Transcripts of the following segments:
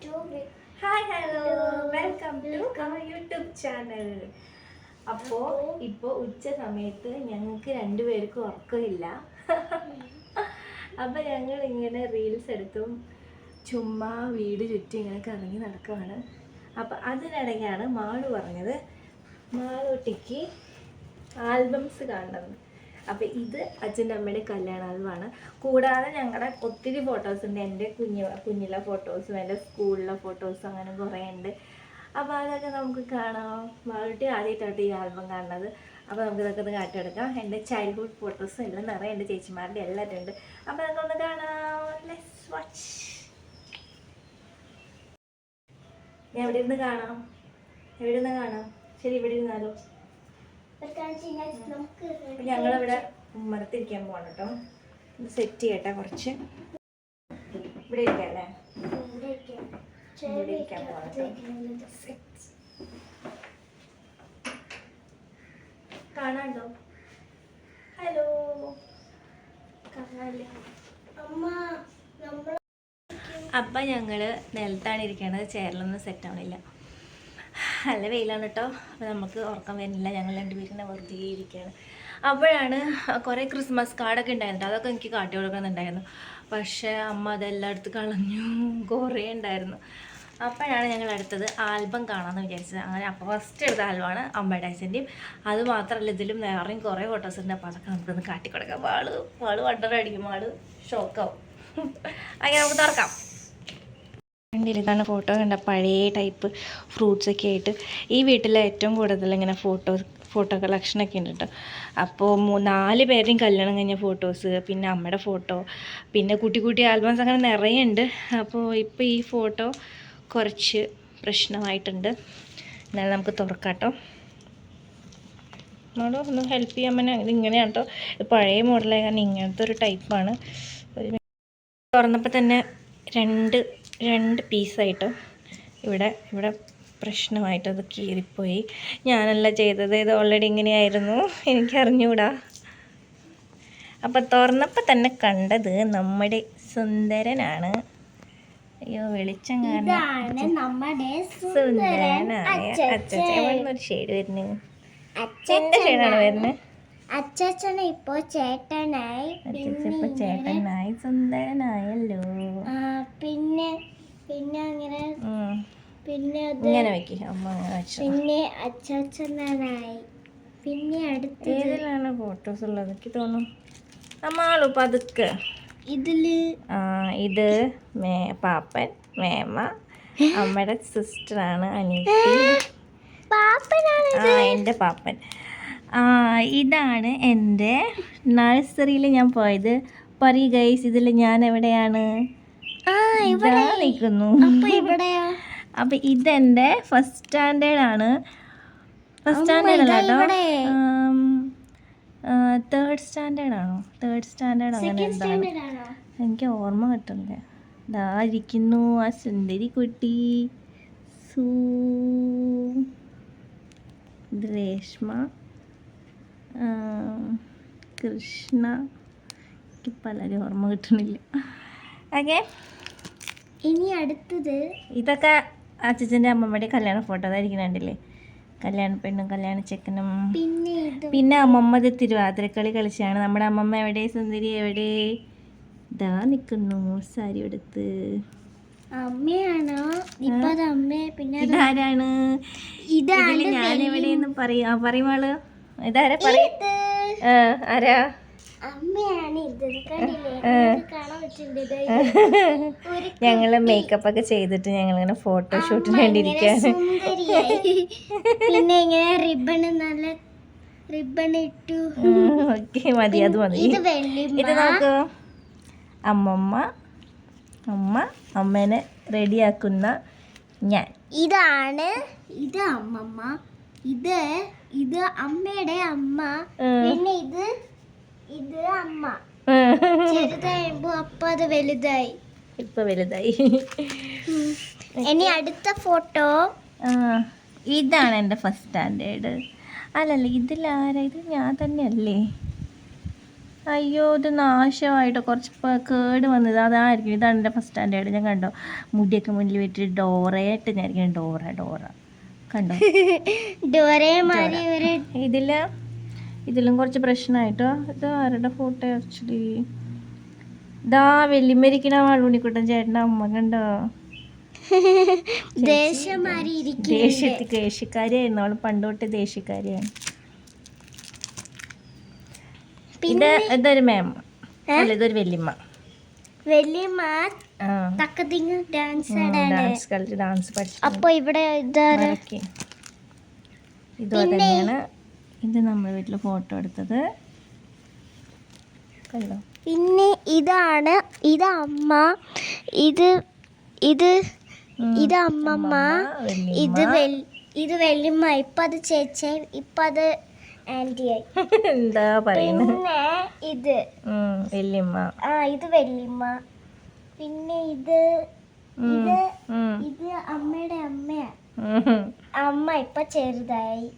Hi hello welcome to our YouTube channel അപ്പോൾ ഇപ്പോൾ ഉച്ച സമയത്ത് ഞങ്ങൾക്ക് രണ്ടുപേർക്കും ഉറക്കമില്ല. അപ്പോൾ ഞങ്ങൾ ഇങ്ങനെ റീൽസ് എടുത്തും ചുമ്മാ വീട് ചുറ്റും ഇങ്ങനെ കറങ്ങി നടക്കുകയാണ് അപ്പോൾ അതിനിടയ്ക്കാണ് മാളു പറഞ്ഞത് മാളൂട്ടിക്ക് ആൽബംസ് കാണണം അപ്പോൾ ഇത് അച്ഛന്റെ അമ്മയുടെ കല്യാണ ആൽബമാണ് കൂടാതെ ഞങ്ങളുടെ ഒത്തിരി ഫോട്ടോസ് ഉണ്ട്. എന്റെ കുഞ്ഞു കുഞ്ഞിലെ ഫോട്ടോസും എന്റെ സ്കൂളിലെ ഫോട്ടോസും അങ്ങനെ കുറേ ഉണ്ട്. അപ്പോൾ അതൊക്കെ നമുക്ക് കാണാം. വളരെ ആദ്യമായിട്ടാണ് ഈ ആൽബം കാണുന്നത്. അപ്പോൾ നമുക്ക് ഇതൊക്കെ ഒന്ന് കാട്ടിയെടുക്കാം. എന്റെ ചൈൽഡ്ഹുഡ് ഫോട്ടോസും എല്ലാം നിറയെ എന്റെ ചേച്ചിമാരുടെ എല്ലാം ഉണ്ട്. അപ്പോൾ അതൊക്കെ ഒന്ന് കാണാം. ലെറ്റ്സ് വാച്ച് ഞാൻ എവിടെ ഇരുന്ന് കാണാം? എവിടെ ഇരുന്ന് കാണാം? ശരി ഇവിടെ ഇരുന്നാലോ? അപ്പൊ ഞങ്ങളിവിടെ മരത്തിരിക്കാൻ പോവാണ് കേട്ടോ ഇത് സെറ്റ് ചെയ്യട്ടെ കുറച്ച്. ഇവിടെ ഇരിക്കല്ലേ അല്ലേ? ഇവിടെ ഇരിക്കാൻ പോവാണ് കാണാണ്ടോ? ഹലോ അപ്പം ഞങ്ങൾ നിലത്താണ് ഇരിക്കണത്. ചെയറിലൊന്നും സെറ്റ് ആവണില്ല. നല്ല വെയിലാണ് കേട്ടോ. അപ്പോൾ നമുക്ക് ഉറക്കം വരുന്നില്ല. ഞങ്ങൾ രണ്ടുപേരും വെറുതെ ഇരിക്കുകയാണ്. അപ്പോഴാണ് കുറേ ക്രിസ്മസ് കാർഡൊക്കെ ഉണ്ടായിരുന്നു അതൊക്കെ എനിക്ക് കാട്ടി കൊടുക്കുന്നുണ്ടായിരുന്നു. പക്ഷേ അമ്മ അതെല്ലാം കളഞ്ഞു. കുറേ ഉണ്ടായിരുന്നു. അപ്പോഴാണ് ഞങ്ങൾ അടുത്തത് ആൽബം കാണാമെന്ന് വിചാരിച്ചത്. അങ്ങനെ അപ്പോൾ ഫസ്റ്റ് എടുത്ത ആൽബമാണ് അമ്മയുടെ അച്ഛന്റെയും അത് മാത്രമല്ല ഇതിലും വേറെയും കുറേ ഫോട്ടോസ് ഉണ്ട്. അപ്പോൾ അതൊക്കെ നമുക്കൊന്ന് കാട്ടിക്കൊടുക്കാം. വാൾ വാൾ വണ്ടറടിക്കും. വാൾ ഷോക്കാവും അങ്ങനെ നമുക്ക് തുറക്കാം. ഇതാണ് ഫോട്ടോ കണ്ട പഴയ ടൈപ്പ് ഫ്രൂട്ട്സ് ഒക്കെ ആയിട്ട് ഈ വീട്ടിൽ ഏറ്റവും കൂടുതൽ ഇങ്ങനെ ഫോട്ടോ ഫോട്ടോ കളക്ഷനൊക്കെ ഉണ്ട് കേട്ടോ അപ്പോൾ നാല് പേരുടെയും കല്യാണം കഴിഞ്ഞ ഫോട്ടോസ് പിന്നെ അമ്മയുടെ ഫോട്ടോ പിന്നെ കുട്ടി കുട്ടി ആൽബംസ് അങ്ങനെ നിറയെ ഉണ്ട്. അപ്പോൾ ഇപ്പോൾ ഈ ഫോട്ടോ കുറച്ച് പ്രശ്നമായിട്ടുണ്ട്. എന്നാലും നമുക്ക് തുറക്കാട്ടോ നമ്മളോ ഒന്ന് ഹെൽപ്പ് ചെയ്യാൻ പറ്റുന്ന ഇങ്ങനെയാണ് കേട്ടോ പഴയ മോഡലായ കാരണം ഇങ്ങനത്തെ ഒരു ടൈപ്പാണ് തുറന്നപ്പോൾ തന്നെ രണ്ട് രണ്ട് പീസായിട്ട് ഇവിടെ ഇവിടെ പ്രശ്നമായിട്ട് അത് കീറിപ്പോയി. ഞാനല്ല ചെയ്തത് ഇത് ഓൾറെഡി ഇങ്ങനെയായിരുന്നു. എനിക്കറിഞ്ഞൂടാ. അപ്പം തുറന്നപ്പോൾ തന്നെ കണ്ടത് നമ്മുടെ സുന്ദരനാണ്. അയ്യോ വെളിച്ചം കാണുന്നത് സുന്ദരനായ അച്ഛൻ ഒരു ഷെയ്ഡ് വരുന്നത് അച്ഛന്റെ ഷെയ്ഡാണ് വരുന്നത് അച്ഛനെ ഇപ്പോ ചേട്ടനായി. ചേട്ടനായി സുന്ദരനായല്ലോ. പിന്നെ പിന്നെ അങ്ങനെ പിന്നെ ഇങ്ങനെ വെക്കി അമ്മ അങ്ങനെ വെച്ചു. പിന്നെ അച്ഛനായി പിന്നെ അടുത്ത് ഏതിലാണ് ഫോട്ടോസ് ഉള്ളത്? എനിക്ക് തോന്നും നമ്മളു പതുക്കെ. ഇതിൽ ആ ഇത് മേ പാപ്പൻ മേമ അമ്മയുടെ സിസ്റ്ററാണ് അനീഷ് പാപ്പനാണ് ആ എന്റെ പാപ്പൻ. ഇതാണ് എന്റെ നഴ്സറിയിൽ ഞാൻ പോയത്. പറയ ഗൈസ് ഇതിൽ ഞാൻ എവിടെയാണ്? നിൽക്കുന്നു. അപ്പൊ ഇതെന്റെ ഫസ്റ്റ് സ്റ്റാൻഡേർഡ് ആണ്. ഫസ്റ്റ് സ്റ്റാൻഡേർഡ് അല്ല കേട്ടോ. തേർഡ് സ്റ്റാൻഡേർഡ് ആണോ? തേർഡ് സ്റ്റാൻഡേർഡ് അങ്ങനെ എന്താണ്? എനിക്ക് ഓർമ്മ കിട്ടുന്നില്ല. ദാ ഇരിക്കുന്നു ആ സുന്ദരി കുട്ടി. സൂ. ഇത് രേഷ്മ. കൃഷ്ണ. എനിക്ക് പലരും ഓർമ്മ കിട്ടണില്ല. ഓക്കെ ഇനി അടുത്തത് ഇതൊക്കെ അച്ഛന്റെ അമ്മമ്മയുടെ കല്യാണ ഫോട്ടോ അതായിരിക്കും കണ്ടില്ലേ? കല്യാണ പെണ്ണും കല്യാണ ചെക്കനും. പിന്നെ പിന്നെ അമ്മമ്മ ഇത് തിരുവാതിരക്കളി കളിച്ചാണ്. നമ്മുടെ അമ്മമ്മ എവിടെ? സുന്ദരി എവിടെ? ഇതാ നിൽക്കുന്നു സാരി എടുത്ത്. അമ്മയാണോ? ഇതാരാണ്? ഇതാണ് ഞാൻ എവിടെയെന്ന് പറയാ. പറയുമാൾ ഇതാരാ പറയ? ആ, ആരാ? ഞങ്ങൾ മേക്കപ്പ് ഒക്കെ ചെയ്തിട്ട് ഞങ്ങൾ ഇങ്ങനെ ഫോട്ടോഷൂട്ടിന് വേണ്ടി പിന്നെ ഇങ്ങനെ റിബൺ നല്ല റിബൺ ഇട്ടു. ഓക്കെ മതി അത് മതി. ഇത് നോക്കൂ. അമ്മമ്മ അമ്മ അമ്മേനെ റെഡിയാക്കുന്ന ഞാൻ. ഇതാണ്. ഇത് അമ്മമ്മ. ഇത് ഇത് അമ്മയുടെ അമ്മ. പിന്നെ ഇത് ഇത് അമ്മ. ചെറുതായപ്പോ അപ്പ അത് വലുതായി. ഇപ്പൊ വലുതായി. ഇനി അടുത്ത ഫോട്ടോ. ഇതാണ് എന്റെ ഫസ്റ്റ് സ്റ്റാൻഡേർഡ്. അല്ലല്ല ഇതിലാരാ ഇത് ഞാൻ തന്നെയല്ലേ? അയ്യോ ഇത് നാശമായിട്ട്. കുറച്ച് കേട് വന്നത് അതായിരിക്കും. ഇതാണ് എന്റെ ഫസ്റ്റ് സ്റ്റാൻഡേർഡ്. ഞാൻ കണ്ടോ? മുടിയൊക്കെ മുന്നിൽ വെച്ചിട്ട് ഡോറയായിട്ട് ഞാൻ ഡോറ ഡോറ. കണ്ടോ? ഇതിൽ ഇതിലും കുറച്ച് പ്രശ്നമായിട്ടോ ഇത് ആരുടെ ഫോട്ടോ ആക്ച്വലി ഇതാ വെല്ലിമരിക്കണ മാളുണിക്കുട്ടൻ ചേട്ടന്റെ അമ്മ കണ്ടോ? ദേഷ്യത്തി ദേഷ്യക്കാരിയായിരുന്നു. അവൾ പണ്ട് തൊട്ട് ദേഷ്യക്കാരിയാണ്. ഇത് ഇതൊരു മാം അല്ല ഇതൊരു വല്യമ്മ തക്കത്തിങ് ഡാൻസ് ഡാൻസ് കളിച്ച് ഡാൻസ് പഠിച്ചു അപ്പോൾ ഇവിടെ ഇതുപോലെ തന്നെയാണ് ഇത് നമ്മൾ വീട്ടിൽ ഫോട്ടോ എടുത്തത്. പിന്നെ ഇതാണ് ഇത് അമ്മ ഇത് ഇത്. ഇത് അമ്മമ്മ. ഇത് ഇത് വെല്ലിമ്മ ഇപ്പം അത് ചേച്ചി ഇപ്പം അത് ആന്റിയായി എന്താ പറയുന്നത് പിന്നെ ഇത്. ഉം, ആ ഇത് വെല്ലിമ്മ പിന്നെ ഇത്. ഇത് ഇത് അമ്മയുടെ അമ്മയാ. അമ്മ ഇപ്പൊ ചെറുതായി.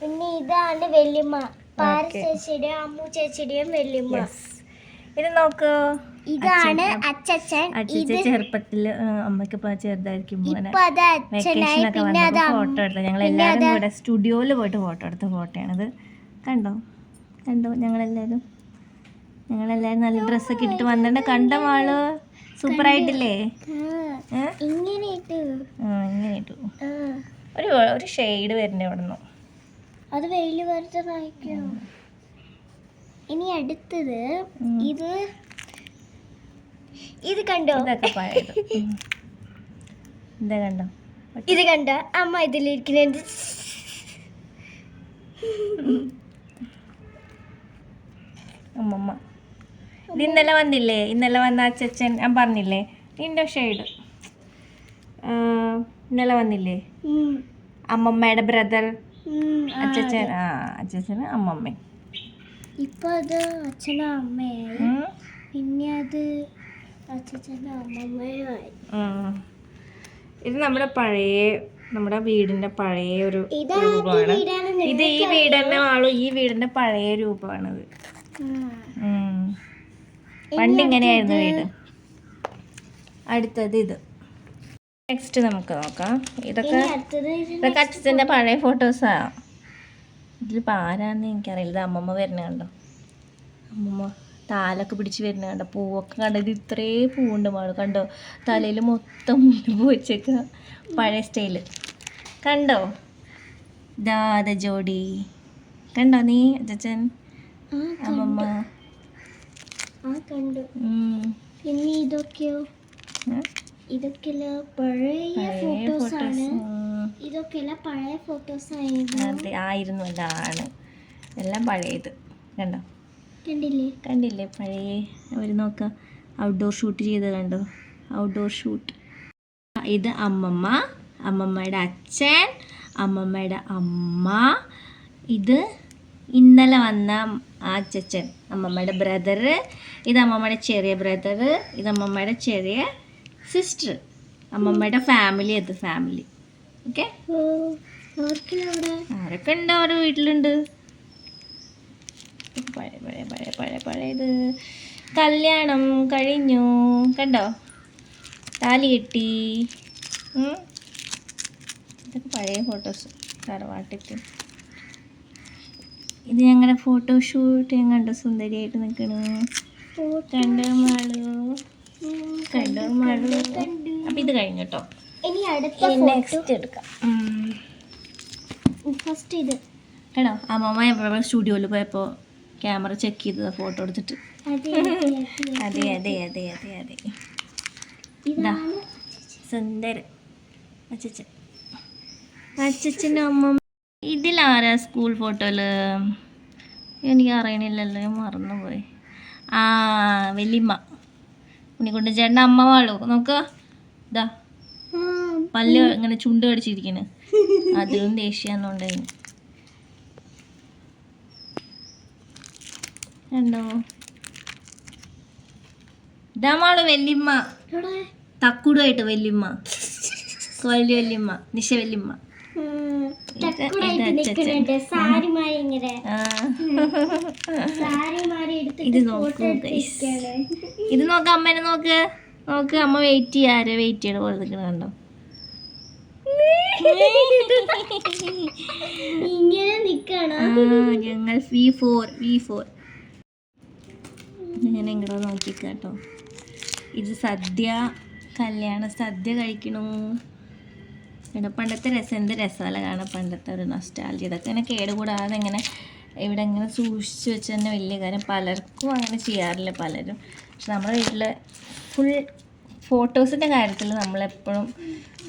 പിന്നെ ഇതാണ് വെല്ലിമ്മ പാര ചേച്ചിയുടെയും അമ്മു ചേച്ചിയുടെയും വെല്ലിമ്മ. ഇത് നോക്കൂ. ഇതാണ് അച്ഛൻ ചെറുപ്പത്തിൽ അമ്മയ്ക്ക് ഇപ്പൊ ചെറുതായിരിക്കുമ്പോ ഇങ്ങനെ ഇപ്പൊ അത് അച്ഛനായി വെക്കേഷൻ ഒക്കെ പിന്നെ വന്നപ്പോൾ ഫോട്ടോ എടുത്ത ഞങ്ങൾ എല്ലാവരും കൂടെ സ്റ്റുഡിയോയിൽ പോയിട്ട് ഫോട്ടോ എടുത്ത ഫോട്ടോയാണിത് കണ്ടോ? കണ്ടോ? ഞങ്ങളെല്ലാവരും ഞങ്ങളെല്ലാവരും നല്ല ഡ്രസ്സൊക്കെ ഇട്ട് വന്നിട്ട് കണ്ട മാൾ? സൂപ്പർ ആയിട്ടില്ലേ? ഇങ്ങനെ ഇട്ടു. ഒരു ഒരു ഷെയ്ഡ് വരുന്നേ ഇവിടുന്ന്. അത് വെയിൽ വെറുതെ വായിക്കോ ഇനി അടുത്തത് ഇത് ഇത് കണ്ടോ? ഇതൊക്കെ പഴയത്. ഇത് കണ്ടോ? ഇത് കണ്ടോ? അമ്മ ഇതിലിരിക്കുന്നത്. അമ്മമ്മ. ഇത് ഇന്നലെ വന്നില്ലേ? ഇന്നലെ വന്ന അച്ചൻ ഞാൻ പറഞ്ഞില്ലേ? നിന്റെ ഷെയ്ഡ്. ഇന്നലെ വന്നില്ലേ? അമ്മമ്മയുടെ ബ്രദർ. അച്ചൻ ആ, അമ്മമ്മ. ഇപ്പൊ അത് അച്ഛനും അമ്മയായി. പിന്നെ അത്. ഇത് നമ്മുടെ പഴയ നമ്മുടെ വീടിന്റെ പഴയ ഒരു രൂപമാണ്. ഇത് ഈ വീടിന്റെ ആളു ഈ വീടിന്റെ പഴയ രൂപമാണിത്. പണ്ട് ഇങ്ങനെയായിരുന്നു വീട്? അടുത്തത് ഇത്. നെക്സ്റ്റ് നമുക്ക് നോക്കാം. ഇതൊക്കെ ഇതൊക്കെ അച്ഛന്റെ പഴയ ഫോട്ടോസാണ് ഇതിലിപ്പോൾ ആരാന്ന് എനിക്കറിയില്ല. ഇത് അമ്മമ്മ വരുന്ന കണ്ടോ? അമ്മമ്മ. താലൊക്കെ പിടിച്ച് വരുന്ന കണ്ട? പൂവൊക്കെ കണ്ടത് ഇത്രേ പൂവുണ്ട് മോൾ. കണ്ടോ? തലയിൽ മൊത്തം മുല്ലപ്പൂ വെച്ചേക്ക പഴയ സ്റ്റൈൽ. കണ്ടോ? ദാദ ജോഡി. കണ്ടോ നീ അച്ഛൻ ആ അമ്മമ്മ. കണ്ടു. പിന്നെ ഇതൊക്കെയോ? പഴയ ഫോട്ടോസ്. ആണ്. പഴയ ഫോട്ടോസ് ആയിരുന്നു അതെ ആയിരുന്നു അതാണ്. എല്ലാം പഴയത്. കണ്ടോ? കണ്ടില്ലേ? കണ്ടില്ലേ? പഴയ അവർ നോക്കുക ഔട്ട്ഡോർ ഷൂട്ട് ചെയ്ത് കണ്ടോ? ഔട്ട്ഡോർ ഷൂട്ട് ഇത് അമ്മമ്മ അമ്മമ്മയുടെ അച്ഛൻ അമ്മമ്മയുടെ അമ്മ. ഇത് ഇന്നലെ വന്ന ആ അച്ഛൻ അമ്മമ്മയുടെ ബ്രദർ ഇത് അമ്മമ്മയുടെ ചെറിയ ബ്രദർ ഇത് അമ്മമ്മയുടെ ചെറിയ സിസ്റ്റർ അമ്മമ്മയുടെ ഫാമിലി അത് ഫാമിലി ഓക്കെ ആരൊക്കെ ഉണ്ട് അവരുടെ വീട്ടിലുണ്ട്. പഴയ പഴയ പഴയ പഴയ പഴയത്. കല്യാണം കഴിഞ്ഞു. കണ്ടോ? താലി കെട്ടി. ഇതൊക്കെ പഴയ ഫോട്ടോസ് തറവാട്ടിക്ക് ഇത് ഞങ്ങളുടെ ഫോട്ടോഷൂട്ട് ഞാൻ കണ്ടോ. സുന്ദരിയായിട്ട് നിൽക്കണു കണ്ടോ മാളു? കണ്ടോ മാളു? അപ്പം ഇത് കഴിഞ്ഞു കേട്ടോ ഇനി അടുത്ത നെക്സ്റ്റ് എടുക്കാം. ഫസ്റ്റ് ഇത്. കേട്ടോ അമ്മമ്മ സ്റ്റുഡിയോയിൽ പോയപ്പോൾ ക്യാമറ ചെക്ക് ചെയ്തത് ഫോട്ടോ എടുത്തിട്ട്. അതെ അതെ അതെ അതെ. അതെ സുന്ദര സുന്ദരൻ അച്ചച്ചൻ. അച്ചച്ചനും അമ്മ. ഇതിലാരാ സ്കൂൾ ഫോട്ടോയിൽ? എനിക്ക് അറിയണില്ലല്ലോ ഞാൻ മറന്നുപോയി. ആ വലിയമ്മ. ഉണ്ണിക്കുണ്ട് ചേട്ടന്റെ അമ്മ വാളു. നോക്ക. ഇതാ പല്ല് ഇങ്ങനെ ചുണ്ട് കടിച്ചിരിക്കണ്. അതിലും ദേഷ്യാന്നുണ്ടായിരുന്നു. കണ്ടോ? ഇതാമാൾ വല്യമ്മ? തക്കുടുമായിട്ട് വല്യമ്മ. വലിയ വല്യമ്മ നിശ വല്യമ്മ. നോക്ക. ഇത് നോക്ക് അമ്മേനെ നോക്ക്. നോക്ക് അമ്മ വെയിറ്റ് ചെയ്യാരെ വെയിറ്റ് ചെയ്യണ പോലെ നിൽക്കണ കണ്ടോ? ഇങ്ങനെ നിക്കണം? ഞങ്ങൾ വി ഫോർ വി ഫോർ ഞാൻ ഇങ്ങോട്ട് നോക്കിക്കാട്ടോ ഇത് സദ്യ കല്യാണ സദ്യ കഴിക്കണു. ഇവിടെ പണ്ടത്തെ രസം എന്ത് രസമല്ല കാണാൻ പണ്ടത്തെ ഒരു നൊസ്റ്റാൾജി ഇതൊക്കെ ഇങ്ങനെ കേടുകൂടാതെ ഇങ്ങനെ ഇവിടെ ഇങ്ങനെ സൂക്ഷിച്ച് വെച്ച് തന്നെ വലിയ കാര്യം പലർക്കും അങ്ങനെ ചെയ്യാറില്ല പലരും. പക്ഷെ നമ്മുടെ വീട്ടിൽ ഫുൾ ഫോട്ടോസിന്റെ കാര്യത്തിൽ നമ്മളെപ്പോഴും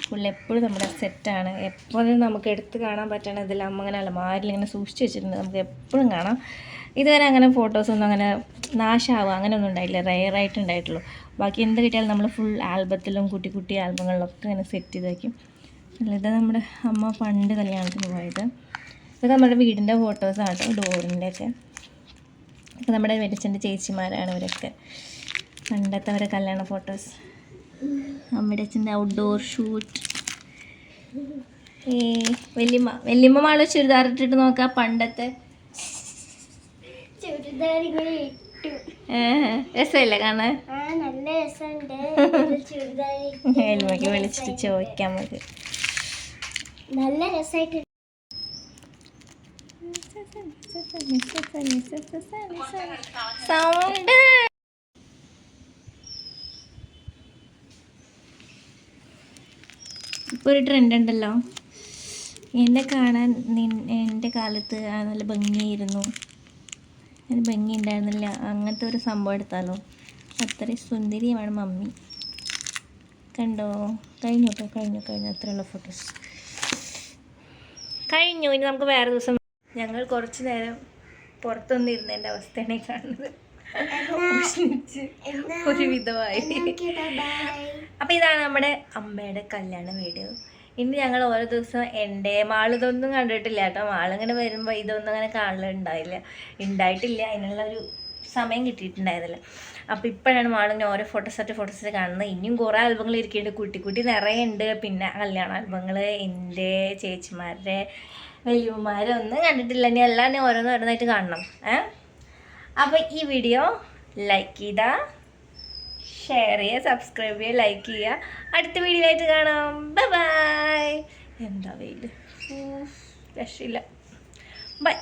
ഫുൾ എപ്പോഴും നമ്മുടെ സെറ്റാണ് എപ്പോഴും നമുക്ക് എടുത്ത് കാണാൻ പറ്റണ ഇതിൽ അമ്മ അങ്ങനെ അലമാരിൽ ഇങ്ങനെ സൂക്ഷിച്ച് വെച്ചിട്ടുണ്ട് നമുക്ക് എപ്പോഴും കാണാം. ഇതുവരെ അങ്ങനെ ഫോട്ടോസൊന്നും അങ്ങനെ നാശമാവുക അങ്ങനെയൊന്നും ഉണ്ടായില്ല. റെയറായിട്ട് ഉണ്ടായിട്ടുള്ളൂ. ബാക്കി എന്ത് കിട്ടിയാലും നമ്മൾ ഫുൾ ആൽബത്തിലും കുട്ടി കുട്ടി ആൽബങ്ങളിലൊക്കെ ഇങ്ങനെ സെറ്റ് ചെയ്ത് വയ്ക്കും ഇത് നമ്മുടെ അമ്മ പണ്ട് കല്യാണത്തിന് പോയത്. ഇതൊക്കെ നമ്മുടെ വീടിന്റെ ഫോട്ടോസാണ് കേട്ടോ ഡോറിന്റെ ഒക്കെ നമ്മുടെ വെളിച്ചന്റെ ചേച്ചിമാരാണ് ഇവരൊക്കെ. പണ്ടത്തെ അവരെ കല്യാണ ഫോട്ടോസ് അമ്മയുടെ അച്ഛന്റെ ഔട്ട്ഡോർ ഷൂട്ട് ഈ വല്യമ്മ വല്യമ്മ മാൾ ചുരിദാർ ഇട്ടിട്ട് നോക്കാം പണ്ടത്തെ. ചുരിദാർ രസമില്ലേ കാണാൻ? വിളിച്ചിട്ട് ചോദിക്കാം നമുക്ക്. നല്ല രസമായിട്ട് സൗണ്ട്. ഇപ്പൊ ഒരു ട്രെൻഡ് ഉണ്ടല്ലോ. എന്നെ കാണാൻ എന്റെ കാലത്ത് നല്ല ഭംഗിയായിരുന്നു. അതിന് ഭംഗി ഉണ്ടായിരുന്നില്ല അങ്ങനത്തെ ഒരു സംഭവം എടുത്താലോ? അത്രയും സുന്ദരിയാണ് മമ്മി. കണ്ടോ? കഴിഞ്ഞു കേട്ടോ കഴിഞ്ഞു കഴിഞ്ഞു. അത്രയുള്ള ഫോട്ടോസ് കഴിഞ്ഞു. ഇനി നമുക്ക് വേറെ ദിവസം ഞങ്ങൾ കുറച്ച് നേരം പുറത്തൊന്നിരുന്നതിന്റെ അവസ്ഥയാണ് ഈ കാണുന്നത്. ഉഷ്ണിച്ച് ഒരു വിധമായി അപ്പം ഇതാണ് നമ്മുടെ അമ്മയുടെ കല്യാണ വീഡിയോ. ഇനി ഞങ്ങൾ ഓരോ ദിവസം എന്റെ മാളിതൊന്നും കണ്ടിട്ടില്ല കേട്ടോ. മാളിങ്ങനെ വരുമ്പോൾ ഇതൊന്നും അങ്ങനെ കാണലുണ്ടായില്ല ഉണ്ടായിട്ടില്ല. അതിനുള്ള ഒരു സമയം കിട്ടിയിട്ടുണ്ടായിരുന്നില്ല. അപ്പോൾ ഇപ്പോഴാണ് മാളിങ്ങനെ ഓരോ ഫോട്ടോ സെറ്റ് കാണുന്നത്. ഇനിയും കുറേ ആൽബങ്ങൾ ഇരിക്കുന്നുണ്ട്. കുട്ടി കുട്ടി നിറയെ ഉണ്ട്. പിന്നെ കല്യാണ ആൽബങ്ങൾ എന്റെ ചേച്ചിമാരുടെ വലിയമാരെ ഒന്നും കണ്ടിട്ടില്ല. ഇനി എല്ലാം ഓരോന്ന് ഓരോന്നായിട്ട് കാണണം. ഏ? അപ്പോൾ ഈ വീഡിയോ ലൈക്ക് ചെയ്താൽ ഷെയർ ചെയ്യുക സബ്സ്ക്രൈബ് ചെയ്യുക ലൈക്ക് ചെയ്യുക. അടുത്ത വീഡിയോ കാണാം. ബൈ ബൈ എന്താ വെയിൽ രക്ഷയില്ല ബൈ